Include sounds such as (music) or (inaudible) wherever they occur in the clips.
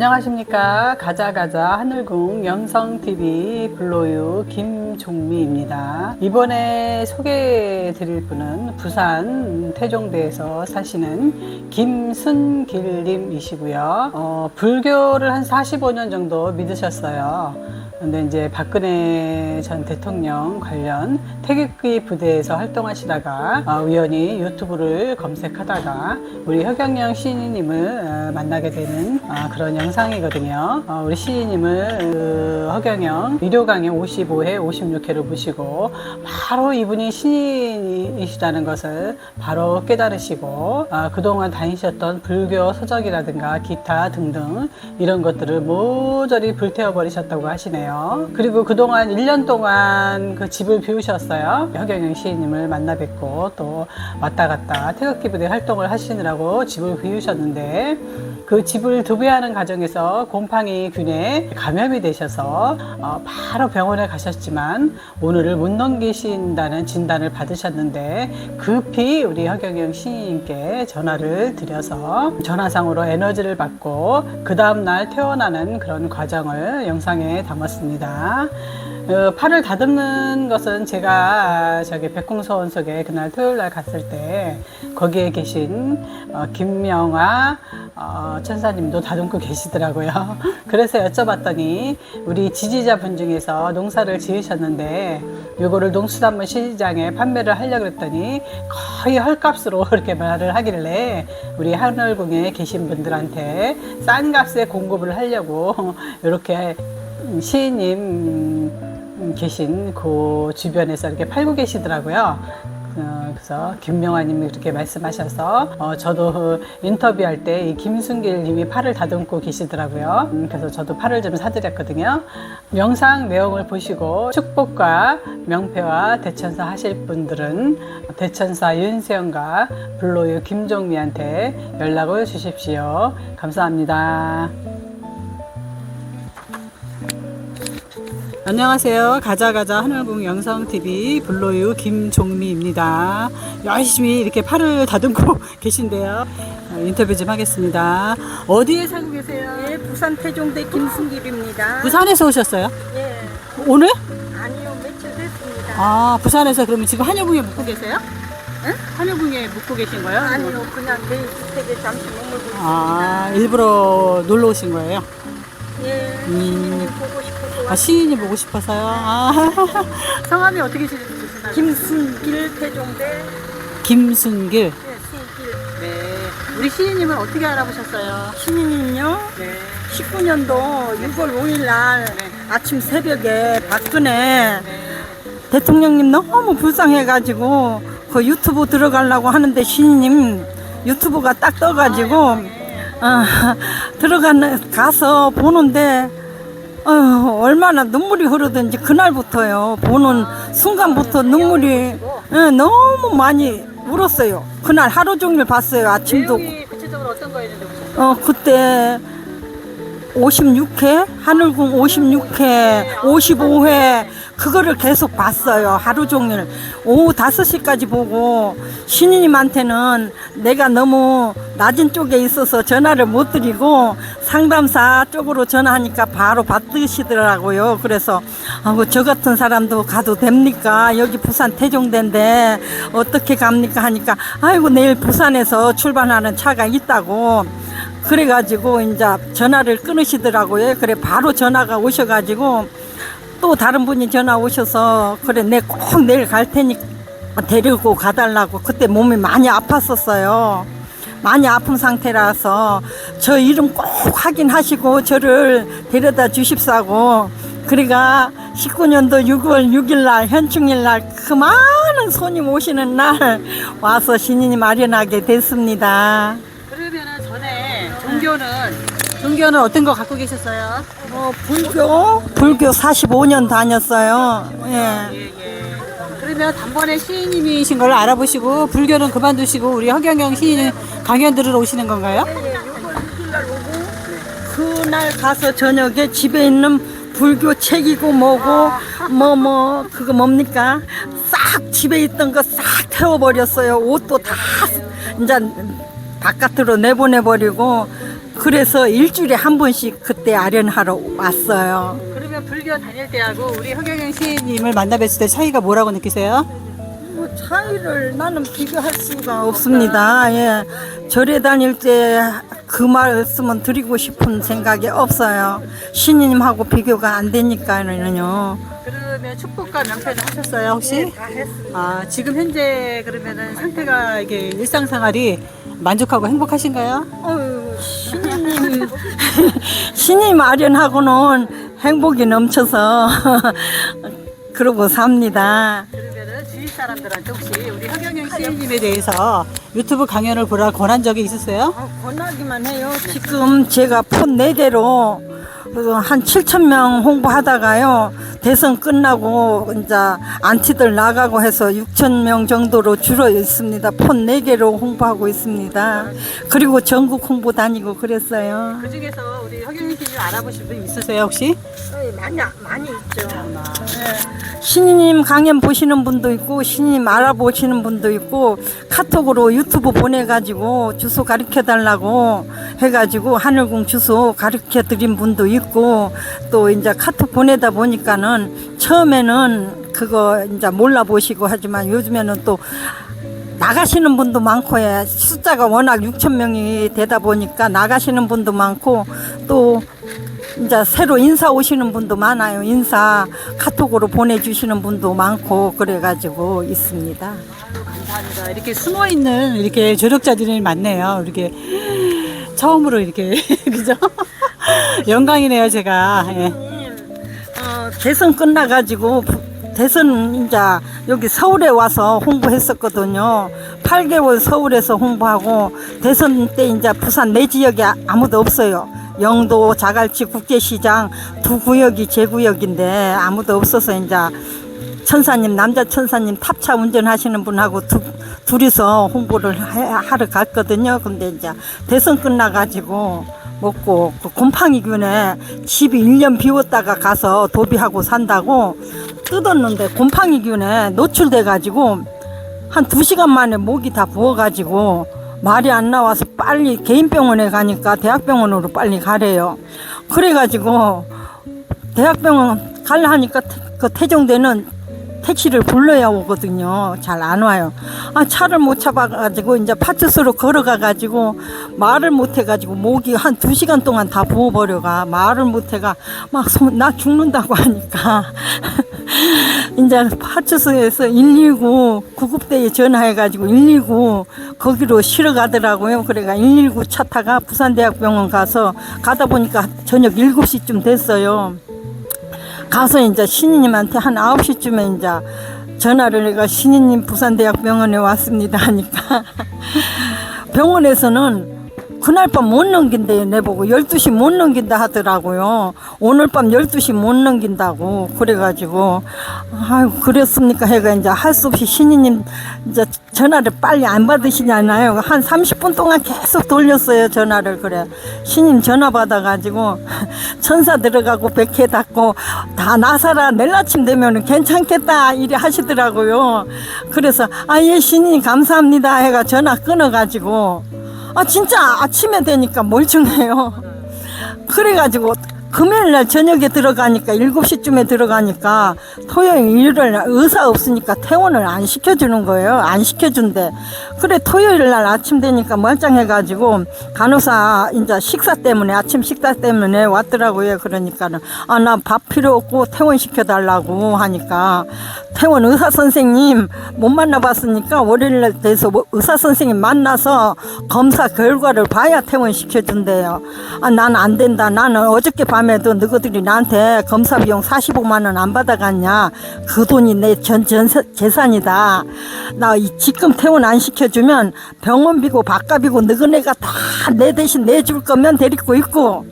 안녕하십니까. 가자가자 하늘궁 영성TV 블로유 김종미입니다. 이번에 소개해 드릴 분은 부산 태종대에서 사시는 김순길님이시고요. 어, 불교를 한 45년 정도 믿으셨어요 근데 이제 박근혜 전 대통령 관련 태극기 부대에서 활동하시다가 어, 우연히 유튜브를 검색하다가 우리 허경영 시인님을 어, 만나게 되는 어, 그런 영상이거든요. 어, 우리 시인님을 그 허경영 유료 강의 55회, 56회를 보시고 바로 이분이 신인이시다는 것을 바로 깨달으시고 어, 그동안 다니셨던 불교 서적이라든가 기타 등등 이런 것들을 모조리 불태워 버리셨다고 하시네요. 그리고 그동안 1년 동안 그 집을 비우셨어요. 허경영 시인님을 만나 뵙고 또 왔다 갔다 태극기 부대 활동을 하시느라고 집을 비우셨는데 그 집을 도배하는 과정에서 곰팡이 균에 감염이 되셔서 어, 바로 병원에 가셨지만 오늘을 못 넘기신다는 진단을 받으셨는데 급히 우리 허경영 시인님께 전화를 드려서 전화상으로 에너지를 받고 그 다음날 퇴원하는 그런 과정을 영상에 담았습니다. 어, 팔을 다듬는 것은 제가 저기 백궁서원 속에 그날 토요일 날 갔을 때 거기에 계신 어, 김명아 어, 천사님도 다듬고 계시더라고요. (laughs) 그래서 여쭤봤더니 우리 지지자분 중에서 농사를 지으셨는데 이거를 농수산물 시장에 판매를 하려고 했더니 거의 헐값으로 (laughs) 이렇게 말을 하길래 우리 하늘궁에 계신 분들한테 싼 값에 공급을 하려고 (laughs) 이렇게 시인님 음, 계신 그 주변에서 이렇게 팔고 계시더라고요. 어, 그래서 김명아님이 그렇게 말씀하셔서 어, 저도 그 인터뷰할 때 이 김순길님이 팔을 다듬고 계시더라고요. 음, 그래서 저도 팔을 좀 사드렸거든요. 영상 내용을 보시고 축복과 명패와 대천사 하실 분들은 대천사 윤세영과 블로유 김종미한테 연락을 주십시오. 감사합니다. 안녕하세요. 가자가자 하늘궁 영성TV 블로유 김종미입니다. 열심히 이렇게 팔을 다듬고 (laughs) 계신데요. 어, 인터뷰 좀 하겠습니다. 어디에 살고 계세요? 예, 부산 태종대 김순길입니다. 부산에서 오셨어요? 예, 오늘? 아니요, 며칠 됐습니다. 아, 부산에서 그러면 지금 한여궁에 묵고 계세요? 응? 한여궁에 묵고 계신 거예요? 아니요, 그냥 내 주택에 잠시 머물고 있습니다. 아, 일부러 놀러 오신 거예요? 예, 음. 보고 싶어서 아, 왔 시인이 보고 싶어서요? 아, (laughs) 성함이 어떻게 되시나요? 김순길 태종대 김순길. 예, 순길. 네. 우리 시인님은 어떻게 알아보셨어요? 신인님요, 네. 19년도 6월 5일 날 네. 아침 새벽에 박근혜 네. 대통령님 너무 불쌍해가지고 그 유튜브 들어가려고 하는데 신인님 유튜브가 딱 떠가지고 어, (laughs) 들어가는 가서 보는데 어, 얼마나 눈물이 흐르든지 그날부터요 보는 순간부터 눈물이 어, 너무 많이 울었어요. 그날 하루 종일 봤어요. 아침도 내용이 구체적으로 어떤 보셨어요? 어 그때 56회 하늘궁 56회 55회 그거를 계속 봤어요. 하루 종일. 오후 5시까지 보고 신인님한테는 내가 너무 낮은 쪽에 있어서 전화를 못 드리고 상담사 쪽으로 전화하니까 바로 받으시더라고요. 그래서 아고 저 같은 사람도 가도 됩니까? 여기 부산 태종대인데 어떻게 갑니까? 하니까 아이고 내일 부산에서 출발하는 차가 있다고. 그래가지고 이제 전화를 끊으시더라고요. 그래 바로 전화가 오셔가지고 또 다른 분이 전화 오셔서 그래 내 꼭 내일 갈 테니까 데리고 가달라고 그때 몸이 많이 아팠었어요. 많이 아픈 상태라서 저 이름 꼭 확인하시고 저를 데려다 주십사고 그래가 19년도 6월 6일 날 현충일 날 그 많은 손님 오시는 날 와서 신인이 마련하게 됐습니다. 그러면은 전에 종교는 종교는 어떤 거 갖고 계셨어요? 어, 불교? 불교 45년 다녔어요. 예. 예, 예. 그러면 단번에 시인님이신 걸 알아보시고 불교는 그만두시고 우리 허경영 시인 강연 들으러 오시는 건가요? 그날 가서 저녁에 집에 있는 불교 책이고 뭐고 뭐뭐 그거 뭡니까? 싹 집에 있던 거 싹 태워버렸어요. 옷도 다 이제 바깥으로 내보내버리고 그래서 일주일에 한 번씩 그때 아련하러 왔어요. 그러면 불교 다닐 때하고 우리 허경영 시인님을 만나 뵀을 때 차이가 뭐라고 느끼세요? 뭐 차이를 나는 비교할 수가 없습니다. 예. 절에 다닐 때 그 말씀은 드리고 싶은 생각이 없어요. 신님하고 비교가 안 되니까는요. 그러면 축복과 명패는 하셨어요 혹시? 다 했습니다. 아 지금 현재 그러면은 상태가 이게 일상생활이 만족하고 행복하신가요? 어휴, 신님, (laughs) 신님 아련하고는 행복이 넘쳐서 (laughs) 그러고 삽니다. 그러면은 주위 사람들한테 혹시 우리 허경영 시인님에 대해서 유튜브 강연을 보라 권한 적이 있으세요? 권하기만 해요. 지금 제가 폰 4개로 한 7천 명 홍보하다가요. 대선 끝나고 이제 안티들 나가고 해서 6천 명 정도로 줄어 있습니다. 폰 4개로 홍보하고 있습니다. 그리고 전국 홍보 다니고 그랬어요. 그 중에서 우리 허경영 시인님 알아보신 분 있으세요 혹시? 많이 많이 있죠. 신이님 강연 보시는 분도 있고 신이님 알아보시는 분도 있고 카톡으로 유튜브 보내가지고 주소 가르쳐 달라고 해가지고 하늘궁 주소 가르쳐 드린 분도 있고 또 이제 카톡 보내다 보니까는 처음에는 그거 이제 몰라 보시고 하지만 요즘에는 또 나가시는 분도 많고 예. 숫자가 워낙 6천 명이 되다 보니까 나가시는 분도 많고 또 이제 새로 인사 오시는 분도 많아요. 인사 카톡으로 보내주시는 분도 많고 그래가지고 있습니다. 감사합니다. 이렇게 숨어 있는 이렇게 조력자들이 많네요. 이렇게 처음으로 이렇게 (laughs) 그죠? 영광이네요, 제가. 예. 어, 대선 끝나가지고 부- 대선 이제 여기 서울에 와서 홍보했었거든요. 8개월 서울에서 홍보하고 대선 때 이제 부산 내 지역에 아- 아무도 없어요. 영도, 자갈치, 국제시장 두 구역이 제 구역인데 아무도 없어서 이제 천사님 남자 천사님 탑차 운전하시는 분하고 두, 둘이서 홍보를 해- 하러 갔거든요. 근데 이제 대선 끝나가지고 먹고 그 곰팡이균에 집이 1년 비웠다가 가서 도비하고 산다고 뜯었는데 곰팡이균에 노출돼가지고 한두 시간 만에 목이 다 부어가지고 말이 안 나와서 빨리 개인병원에 가니까 대학병원으로 빨리 가래요. 그래가지고 대학병원 갈라 하니까 태- 그 태종대는 택시를 불러야 오거든요. 잘 안 와요. 아, 차를 못 잡아가지고 이제 파트스로 걸어가가지고 말을 못 해가지고 목이 한 두 시간 동안 다 부어버려가 말을 못 해가 막 나 죽는다고 하니까 이제 파트스에서 119 구급대에 전화해가지고 119 거기로 실어 가더라고요. 그래가 119 차 타가 부산대학병원 가서 가다 보니까 저녁 7시쯤 됐어요. 가서 이제 신이님한테 한 9시쯤에 이제 전화를 내가 신이님 부산대학병원에 왔습니다 하니까 (laughs) 병원에서는 그날 밤 못 넘긴대요 내보고. 12시 못 넘긴다 하더라고요. 오늘 밤 12시 못 넘긴다고. 그래가지고 아유 그랬습니까? 해가 이제 할 수 없이 신이님 이제 전화를 빨리 안 받으시잖아요. 한 30분 동안 계속 돌렸어요 전화를. 그래. 신임 전화 받아가지고 (laughs) 천사 들어가고 백회 닫고 다 나사라 내일 아침 되면 괜찮겠다 이래 하시더라고요. 그래서 아 예 신임 감사합니다 해가 전화 끊어가지고 아 진짜 아침에 되니까 멀쩡해요. 그래가지고 금요일 날 저녁에 들어가니까 7시쯤에 들어가니까 토요일 일요일 날 의사 없으니까 퇴원을 안 시켜주는 거예요. 안 시켜준대. 그래 토요일 날 아침 되니까 멀쩡해가지고 간호사 이제 식사 때문에 아침 식사 때문에 왔더라고요. 그러니까는 아 나 밥 필요 없고 퇴원 시켜달라고 하니까 퇴원 의사 선생님 못 만나봤으니까 월요일 날 돼서 뭐 의사 선생님 만나서 검사 결과를 봐야 퇴원 시켜준대요. 아 난 안 된다. 나는 어저께 밤에도 너희들이 나한테 검사 비용 45만 원 안 받아갔냐? 그 돈이 내 전 전 재산이다. 나 이 지금 퇴원 안 시켜주면 병원비고 밥값이고 너희네가 다 내 대신 내줄 거면 데리고 있고.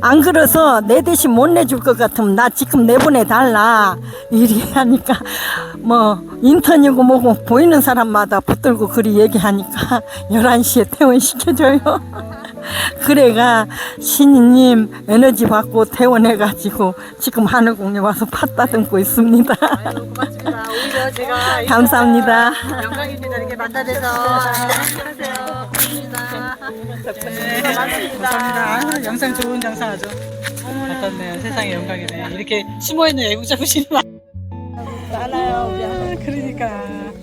안 그래서 내 대신 못 내줄 것 같으면 나 지금 내보내 달라 이리 하니까 뭐 인턴이고 뭐고 보이는 사람마다 붙들고 그리 얘기하니까 11시에 퇴원시켜줘요 (laughs) (laughs) 그래가 신이님 에너지 받고 퇴원해가지고 지금 하늘공에 와서 팥 따듬고 있습니다 아유, 고맙습니다. 오히려 제가 (laughs) 감사합니다 영광입니다. 이렇게 만나뵈서 안녕하세요. 고맙습니다. 네, 감사합니다. 아, 영상 좋은 영상 아주 잘 떴네요. 세상에 영광이네. 이렇게 숨어있는 애국자 부신이 많아요. 우리 그러니까.